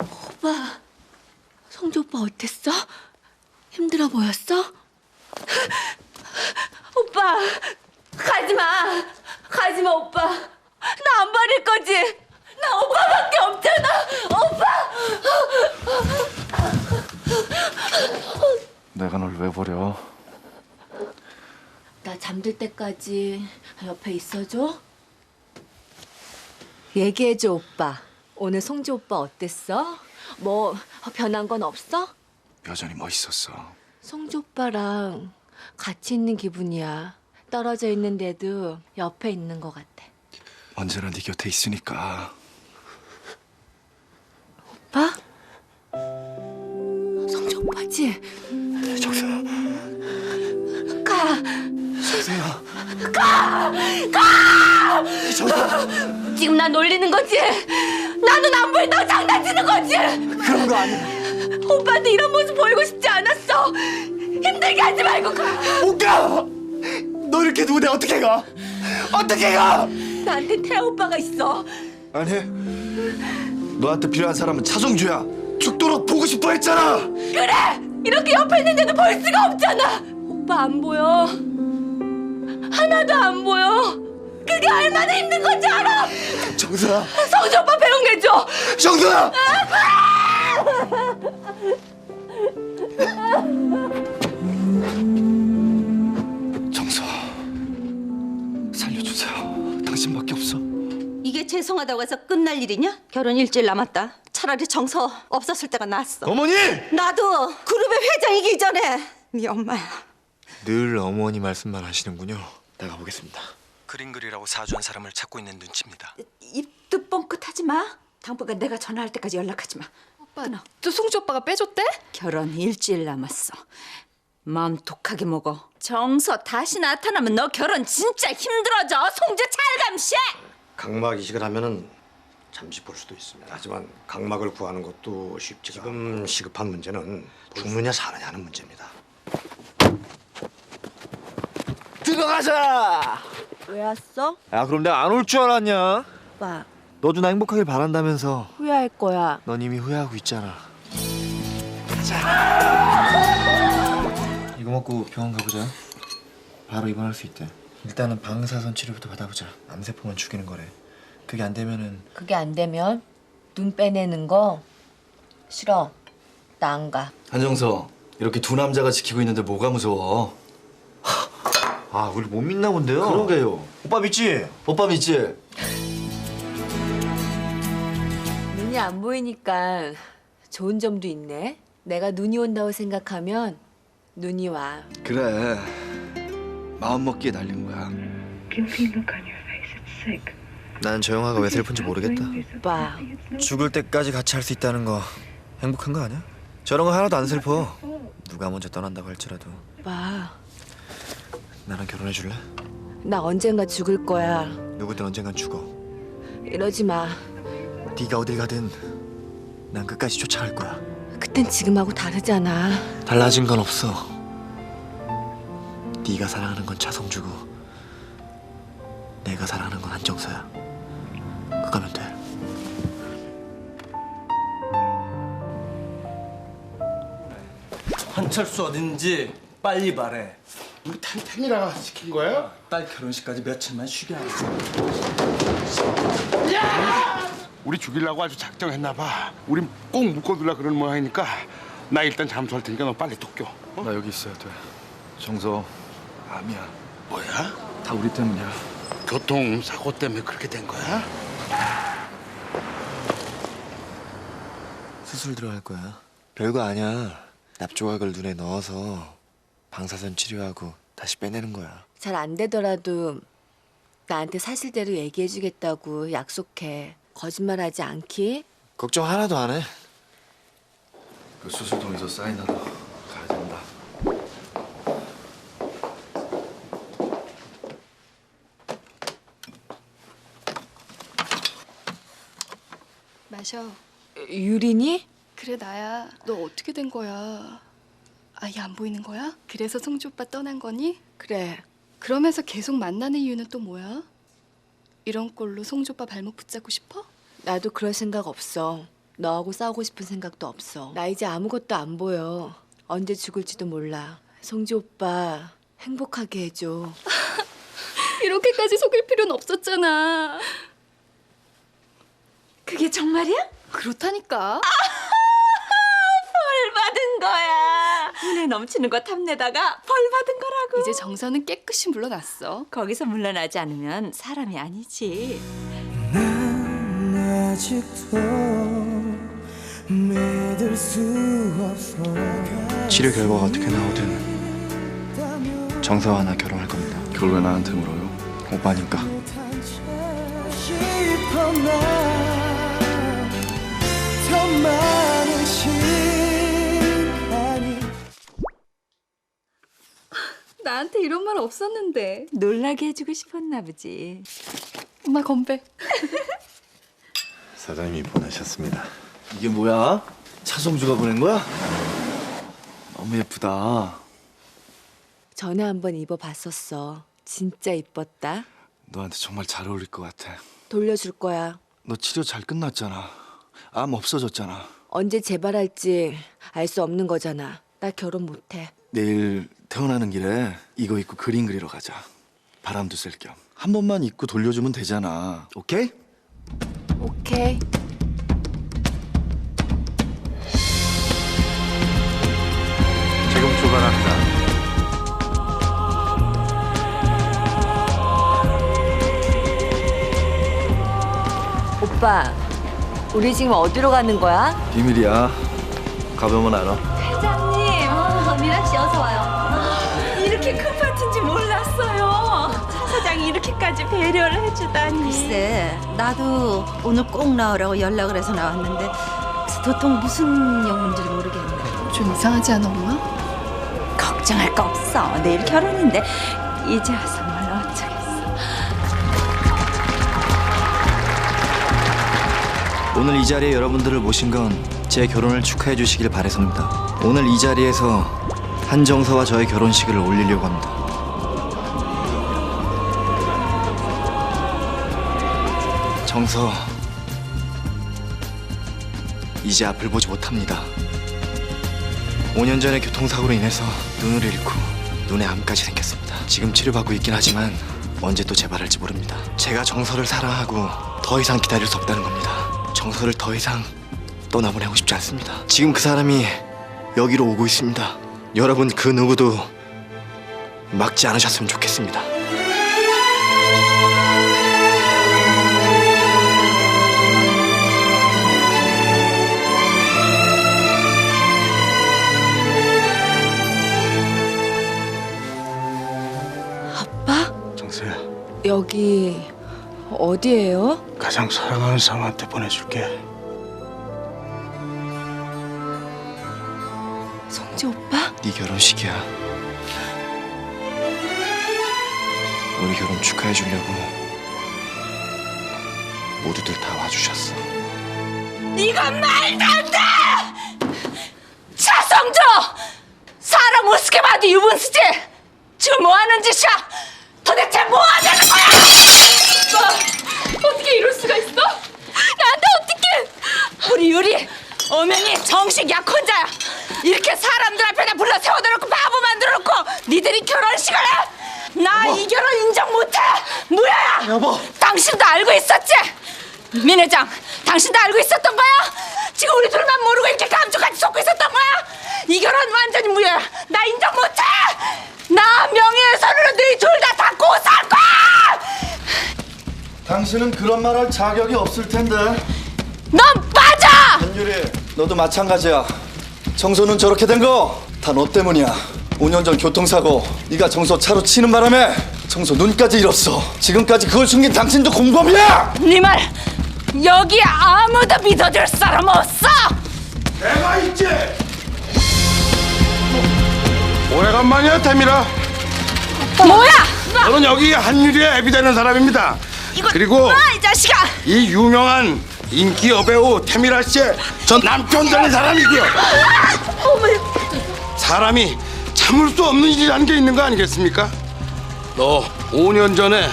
오빠, 성주 오빠 어땠어? 힘들어 보였어? 오빠, 가지 마. 가지 마, 오빠. 나 안 버릴 거지? 나 오빠밖에 없잖아. 오빠! 내가 널 왜 버려? 나 잠들 때까지 옆에 있어줘. 얘기해줘, 오빠. 오늘 성주 오빠 어땠어? 뭐 변한 건 없어? 여전히 멋있었어. 성주 오빠랑 같이 있는 기분이야. 떨어져 있는데도 옆에 있는 것 같아. 언제나 네 곁에 있으니까. 오빠? 성주 오빠지? 정수야. 가! 정수야. 지금 나 놀리는 거지? 나는 안 보인다고 장난치는 거지? 그런 거 아니야. 오빠한테 이런 모습 보이고 싶지 않았어. 힘들게 하지 말고 가. 못 가. 너 이렇게 누구대 어떻게 가? 어떻게 가? 나한테 태아 오빠가 있어. 아니. 너한테 필요한 사람은 차성주야. 죽도록 보고 싶어 했잖아. 그래! 이렇게 옆에 있는데도 볼 수가 없잖아. 오빠 안 보여. 하나도 안 보여. 그게 얼마나 힘든 건지 알아. 정수야. 성주 오빠 배웅해줘. 정수야. 정수. 살려주세요. 당신밖에 없어. 이게 죄송하다고 해서 끝날 일이냐? 결혼 일주일 남았다. 차라리 정서 없었을 때가 낫어. 어머니! 나도 그룹의 회장이기 전에 네 엄마야. 늘 어머니 말씀만 하시는군요. 내가 보겠습니다. 그림 그리라고 사주한 사람을 찾고 있는 눈치입니다. 입도 뻥끗하지 마. 당분간 내가 전화할 때까지 연락하지 마. 오빠, 또 송주 오빠가 빼줬대? 결혼 일주일 남았어. 마음 독하게 먹어. 정서 다시 나타나면 너 결혼 진짜 힘들어져. 송주 찰감시. 각막 이식을 하면은 잠시 볼 수도 있습니다. 하지만 각막을 구하는 것도 쉽지가 지금 시급한 문제는 죽느냐 사느냐는 문제입니다. 들어가자. 왜 왔어? 야 그럼 내가 안 올 줄 알았냐? 오빠 너 누나 행복하길 바란다면서 후회할 거야. 넌 이미 후회하고 있잖아. 이거 먹고 병원 가보자. 바로 입원할 수 있대. 일단은 방사선 치료부터 받아보자. 암세포만 죽이는 거래. 그게 안 되면은 그게 안 되면 눈 빼내는 거 싫어. 나 안 가. 한정서 이렇게 두 남자가 지키고 있는데 뭐가 무서워? 아 우리 못 믿나 본데요. 그러게요. 오빠 믿지? 오빠 믿지? 눈이 안 보이니까 좋은 점도 있네. 내가 눈이 온다고 생각하면 눈이 와. 그래. 마음 먹기에 날린 거야. 난저 영화가 왜 슬픈지 모르겠다. 오빠 죽을 때까지 같이 할 수 있다는 거 행복한 거 아니야? 저런 거 하나도 안 슬퍼. 누가 먼저 떠난다고 할지라도 오빠 나랑 결혼해 줄래? 나 언젠가 죽을 거야. 누구든 언젠간 죽어. 이러지 마. 네가 어딜 가든 난 끝까지 쫓아갈 거야. 그땐 지금하고 다르잖아. 달라진 건 없어. 네가 사랑하는 건 차성주고 내가 사랑하는 건 한정서야. 그거면 돼. 한철수 어딘지 빨리 말해. 우리 탄탄이라가 시킨 거야? 딸 결혼식까지 며칠만 쉬게 하자. 우리 죽이려고 아주 작정했나 봐. 우리 꼭 묶어둘라 그런 모양이니까 나 일단 잠수할 테니까 너 빨리 또 껴. 어? 나 여기 있어야 돼. 정서 암이야. 뭐야? 다 우리 때문이야. 교통 사고 때문에 그렇게 된 거야? 수술 들어갈 거야. 별거 아니야. 납조각을 눈에 넣어서 방사선 치료하고 다시 빼내는 거야. 잘 안 되더라도 나한테 사실대로 얘기해주겠다고 약속해. 거짓말하지 않기. 걱정 하나도 안 해. 그 수술 동의서 사인하러 가야 된다. 마셔. 유린이? 그래 나야. 너 어떻게 된 거야? 아예 안 보이는 거야? 그래서 송주 오빠 떠난 거니? 그래. 그러면서 계속 만나는 이유는 또 뭐야? 이런 꼴로 송지 오빠 발목 붙잡고 싶어? 나도 그럴 생각 없어. 너하고 싸우고 싶은 생각도 없어. 나 이제 아무것도 안 보여. 언제 죽을지도 몰라. 송지 오빠 행복하게 해줘. 이렇게까지 속일 필요는 없었잖아. 그게 정말이야? 그렇다니까. 벌 받은 눈에 넘치는 거 탐내다가 벌 받은 거라고. 이제 정서는 깨끗이 물러났어. 거기서 물러나지 않으면 사람이 아니지. 치료 결과가 어떻게 나오든 정서와 나 결혼할 겁니다. 그걸 왜 나한테 물어요? 오빠니까. 나한테 이런 말 없었는데. 놀라게 해주고 싶었나 보지. 엄마 건배. 사장님이 보내셨습니다. 이게 뭐야? 차송주가 보낸 거야? 너무 예쁘다. 전에 한번 입어봤었어. 진짜 이뻤다. 너한테 정말 잘 어울릴 것 같아. 돌려줄 거야. 너 치료 잘 끝났잖아. 암 없어졌잖아. 언제 재발할지 알 수 없는 거잖아. 나 결혼 못해. 내일 태어나는 길에 이거 입고 그림 그리러 가자. 바람도 쐴 겸. 한 번만 입고 돌려주면 되잖아. 오케이? 오케이. 지금 출발합니다. 오빠, 우리 지금 어디로 가는 거야? 비밀이야. 가보면 알아. 회장님, 어, 미라 씨 어서 와요. 이렇게 큰 파티인지 몰랐어요. 차 사장이 이렇게까지 배려를 해주다니. 글쎄, 나도 오늘 꼭 나오라고 연락을 해서 나왔는데 도통 무슨 영문인지 모르겠네. 좀 이상하지 않아 엄마? 걱정할 거 없어. 내일 결혼인데 이제 와서 뭘 어쩌겠어. 오늘 이 자리에 여러분들을 모신 건 제 결혼을 축하해 주시길 바래서입니다. 오늘 이 자리에서 한정서와 저의 결혼식을 올리려고 합니다. 정서, 이제 앞을 보지 못합니다. 5년 전의 교통사고로 인해서 눈을 잃고 눈에 암까지 생겼습니다. 지금 치료받고 있긴 하지만 언제 또 재발할지 모릅니다. 제가 정서를 사랑하고 더 이상 기다릴 수 없다는 겁니다. 정서를 더 이상 떠나보내고 싶지 않습니다. 지금 그 사람이 여기로 오고 있습니다. 여러분 그 누구도 막지 않으셨으면 좋겠습니다. 아빠? 정수야, 여기 어디예요? 가장 사랑하는 사람한테 보내줄게. 네 결혼식이야. 우리 결혼 축하해 주려고 모두들 다 와주셨어. 이건 말도 안 돼! 차성조! 사람 우습게 봐도 유분수지! 지금 뭐 하는 짓이야? 도대체 뭐 하자는 거야? 어떻게 이럴 수가 있어? 나한테 어떻게? 우리 유리 엄연히 정식 약혼자야. 이렇게 사람들 앞에다 불러 세워놓고 바보 만들어놓고 니들이 결혼식을 해? 나 이 결혼 인정 못해. 무야야. 여보. 당신도 알고 있었지? 민 회장, 당신도 알고 있었던 거야? 지금 우리 둘만 모르고 이렇게 감쪽같이 속고 있었던 거야? 이 결혼 완전히 무효야. 나 인정 못해. 나 명예훼손으로 너희 둘 다 다 고소할 거야. 당신은 그런 말 할 자격이 없을 텐데. 넌 빠져. 한유리, 너도 마찬가지야. 정소는 저렇게 된 거 다 너 때문이야. 5년 전 교통사고 네가 정소 차로 치는 바람에 정소 눈까지 잃었어. 지금까지 그걸 숨긴 당신도 공범이야. 네 말 여기 아무도 믿어줄 사람 없어. 내가 있지. 오래간만이야, 태미라. 뭐야? 저는 여기 한유리의 애비 되는 사람입니다. 이거 그리고 아, 이 자식아. 이 유명한 인기 여배우 태미라 씨의 전 남편 되는 사람이고요. 사람이 참을 수 없는 일이라는 게 있는 거 아니겠습니까? 너 5년 전에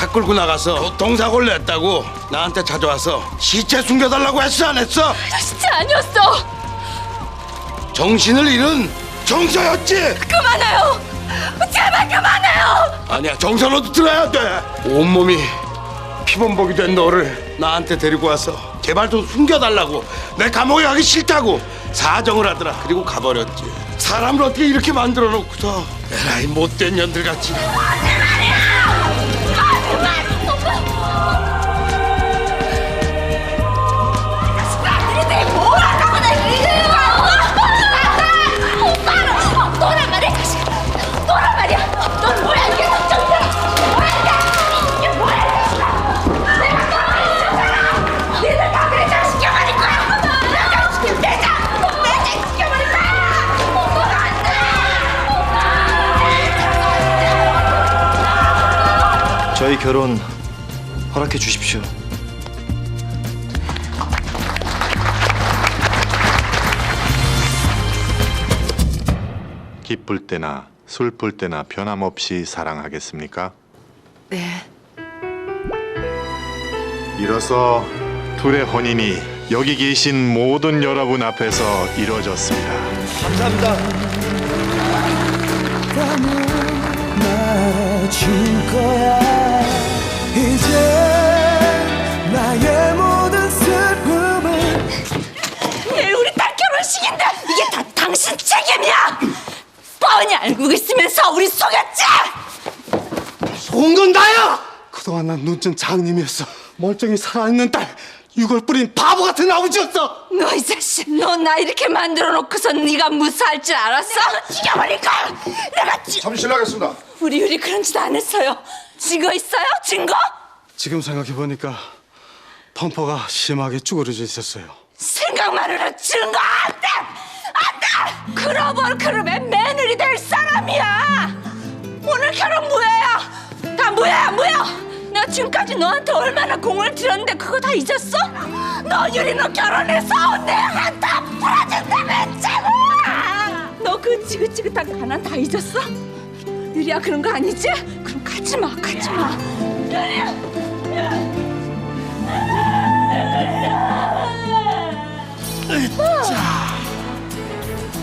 차 끌고 나가서 교통사고를 냈다고 나한테 찾아와서 시체 숨겨달라고 했어 안 했어? 진짜 아니었어. 정신을 잃은 정서였지? 그만해요. 제발 그만해요. 아니야 정서로도 들어야 돼 온몸이 피범벅이 된 너를 나한테 데리고 와서 제발 좀 숨겨달라고 내 감옥에 가기 싫다고 사정을 하더라 그리고 가버렸지 사람을 어떻게 이렇게 만들어 놓고서 에라이 못된 년들 같이 너란 결혼 허락해 주십시오. 기쁠 때나 슬플 때나 변함없이 사랑하겠습니까? 네. 이로써 둘의 혼인이 여기 계신 모든 여러분 앞에서 이루어졌습니다. 줄 거야 이제 나의 모든 슬픔을 내일 우리 딸 결혼식인데 이게 다 당신 책임이야. 뻔히 알고 있으면서 우리 속였지. 좋은 건 나야! 그동안 난 눈뜬 장님이었어. 멀쩡히 살아있는 딸, 유골 뿌린 바보 같은 아버지였어! 너 이 자식, 너 나 이렇게 만들어 놓고서 네가 무사할 줄 알았어? 내가 죽여버릴 거야. 내가 죽. 잠시 실례하겠습니다 우리 유리 그런 짓 안 했어요. 증거 있어요? 증거? 지금 생각해 보니까 펌퍼가 심하게 쭈그러져 있었어요. 생각만 해도 증거 안 돼! 안 돼! 그러벌 그룹의 며느리 될 사람이야! 오늘 결혼 무효야! 다 무효야, 무효! 내가 지금까지 너한테 얼마나 공을 들였는데 그거 다 잊었어? 너 유리 너 결혼해서 내가 다 풀어준다고 했잖아! 너 그 지긋지긋한 가난 다 잊었어? 유리야 그런 거 아니지? 그럼 가지 마, 가지 마. 유리야!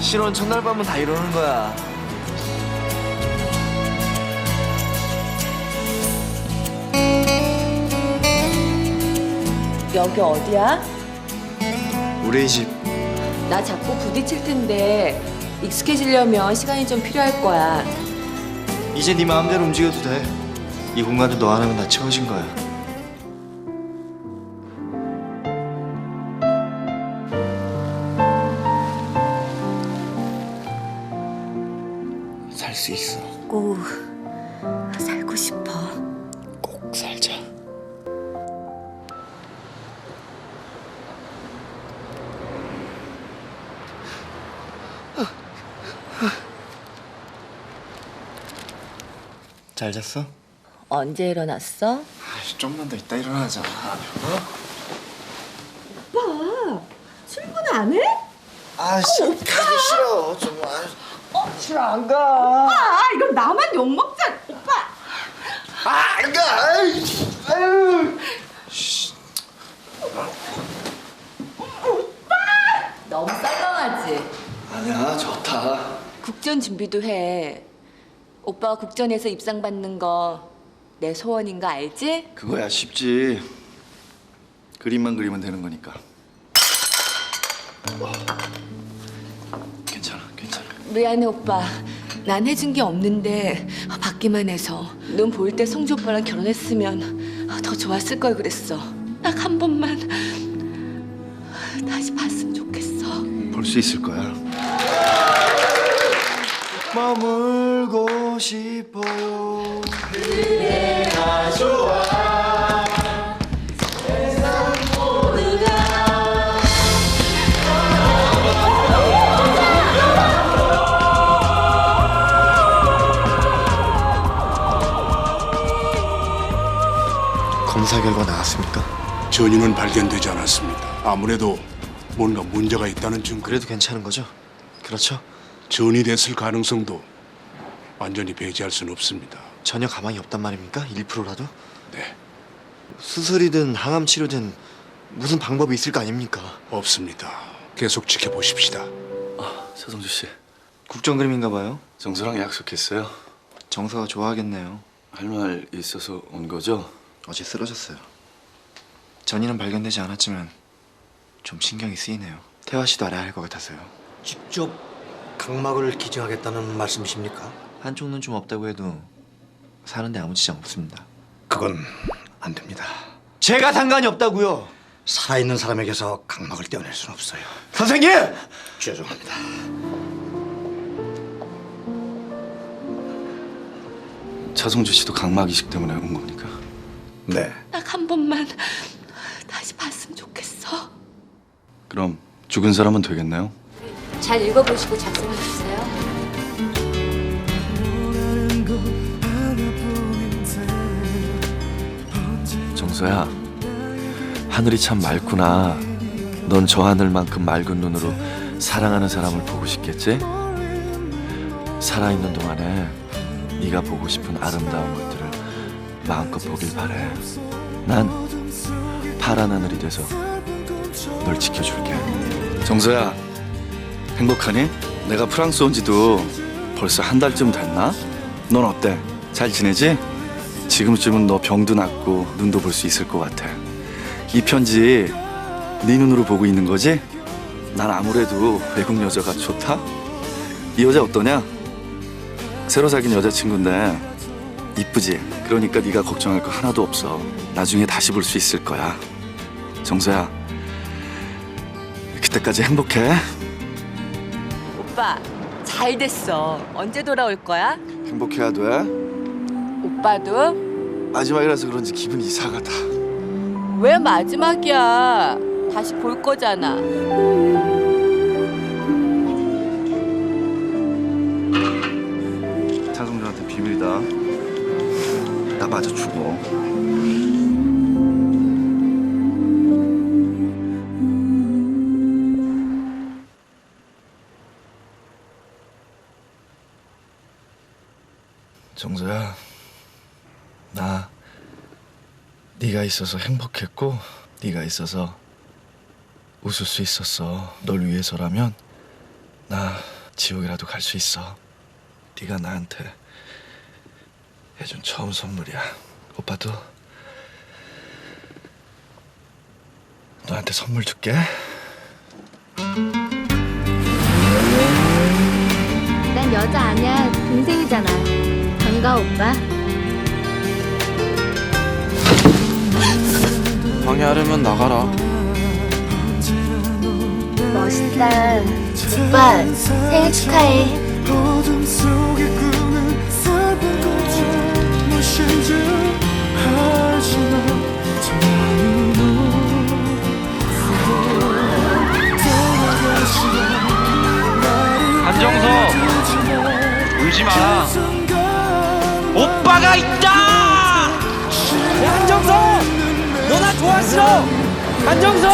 실혼 첫날 밤은 다 이러는 거야. 여기 어디야? 우리 집 나 자꾸 부딪힐 텐데 익숙해지려면 시간이 좀 필요할 거야. 이제 네 마음대로 움직여도 돼. 이 공간은 너 하나면 다 채워진 거야. 잘 잤어? 언제 일어났어? 아이, 좀만 더 이따 일어나자. 출근 안 해? 아, 진짜 가기 싫어. 좀 아, 싫어 안 가. 아, 이거 나만 욕먹자, 오빠! 아, 안 가. 아유, 아유. 너무 썰렁하지? 아니야, 좋다. 국전 준비도 해. 오빠가 국전에서 입상 받는 거 내 소원인 거 알지? 그거야 쉽지. 그림만 그리면 되는 거니까. 어. 괜찮아, 괜찮아. 미안해 오빠. 난 해준 게 없는데 받기만 해서 눈 보일 때 성주 오빠랑 결혼했으면 더 좋았을 걸 그랬어. 딱 한 번만 다시 봤으면 좋겠어. 볼 수 있을 거야. 머물고 싶어요. 검사 결과 나왔습니까? 전인은 발견되지 않았습니다 아무래도 뭔가 문제가 있다는 증거 그래도 괜찮은 거죠? 그렇죠? 전이 됐을 가능성도 완전히 배제할 수는 없습니다 전혀 가망이 없단 말입니까? 1%라도? 네. 수술이든 항암 치료든 무슨 방법이 있을 거 아닙니까? 없습니다. 계속 지켜보십시다. 서성주 씨, 국정 그림인가 봐요. 정서랑 약속했어요. 정서가 좋아하겠네요. 할 말 있어서 온 거죠? 어제 쓰러졌어요. 전이는 발견되지 않았지만 좀 신경이 쓰이네요. 태화 씨도 알아야 할 것 같아서요. 직접 각막을 기증하겠다는 말씀이십니까? 한쪽 눈 좀 없다고 해도 사는데 아무 지장 없습니다. 그건 안 됩니다. 제가 상관이 없다고요. 살아있는 사람에게서 각막을 떼어낼 수는 없어요. 선생님! 죄송합니다. 차성주 씨도 각막 이식 때문에 온 겁니까? 네. 딱 한 번만 다시 봤으면 좋겠어. 그럼 죽은 사람은 되겠네요. 잘 읽어보시고 작성해 주세요. 정서야, 하늘이 참 맑구나. 넌 저 하늘만큼 맑은 눈으로 사랑하는 사람을 보고 싶겠지? 살아있는 동안에 네가 보고 싶은 아름다운 것들을 마음껏 보길 바래. 난 파란 하늘이 돼서 널 지켜줄게. 정서야, 행복하니? 내가 프랑스 온 지도 벌써 한 달쯤 됐나? 넌 어때? 잘 지내지? 지금쯤은 너 병도 낫고 눈도 볼 수 있을 것 같아. 이 편지 네 눈으로 보고 있는 거지? 난 아무래도 외국 여자가 좋다? 이 여자 어떠냐? 새로 사귄 여자친구인데 이쁘지? 그러니까 네가 걱정할 거 하나도 없어. 나중에 다시 볼 수 있을 거야. 정서야, 그때까지 행복해. 오빠 잘 됐어. 언제 돌아올 거야? 행복해야 돼. 오빠도 마지막이라서 그런지 기분이 이상하다. 왜 마지막이야? 다시 볼 거잖아. 차성준한테 비밀이다. 나 맞아 죽어. 네가 있어서 행복했고 네가 있어서 웃을 수 있었어. 널 위해서라면 나 지옥이라도 갈 수 있어. 네가 나한테 해준 처음 선물이야. 오빠도 너한테 선물 줄게. 난 여자 아니야. 동생이잖아. 반가워, 오빠. 방해하려면 나가라. 멋있다. 오빠, 생일 축하해. 한정석 울지 마. 오빠가 있다. 좋아 싫어. 한정석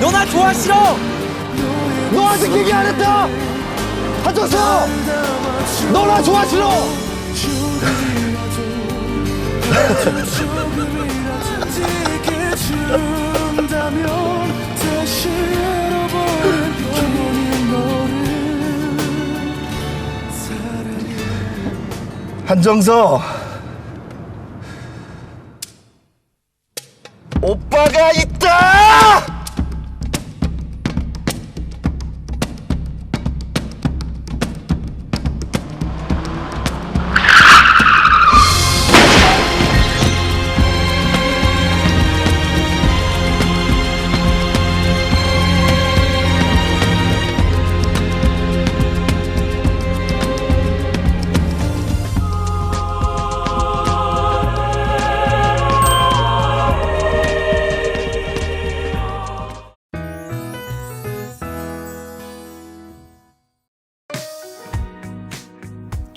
너나 좋아 싫어. 너한테 얘기 안 했다. 한정석 너나 좋아 싫어. 내게 준다면 다시 잃어버린 영원히 너를 한정서 오빠가 있다.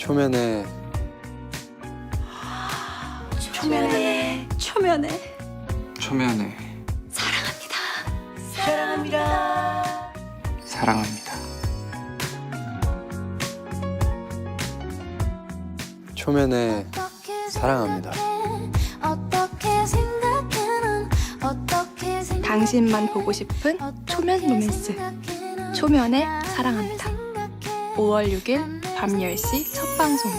초면에 초면에 초면에 초면에 사랑합니다. 사랑합니다. 사랑합니다. 초면에 사랑합니다. 당신만 보고 싶은 초면 로맨스 초면에 사랑합니다. 5월 6일 밤 10시 첫 방송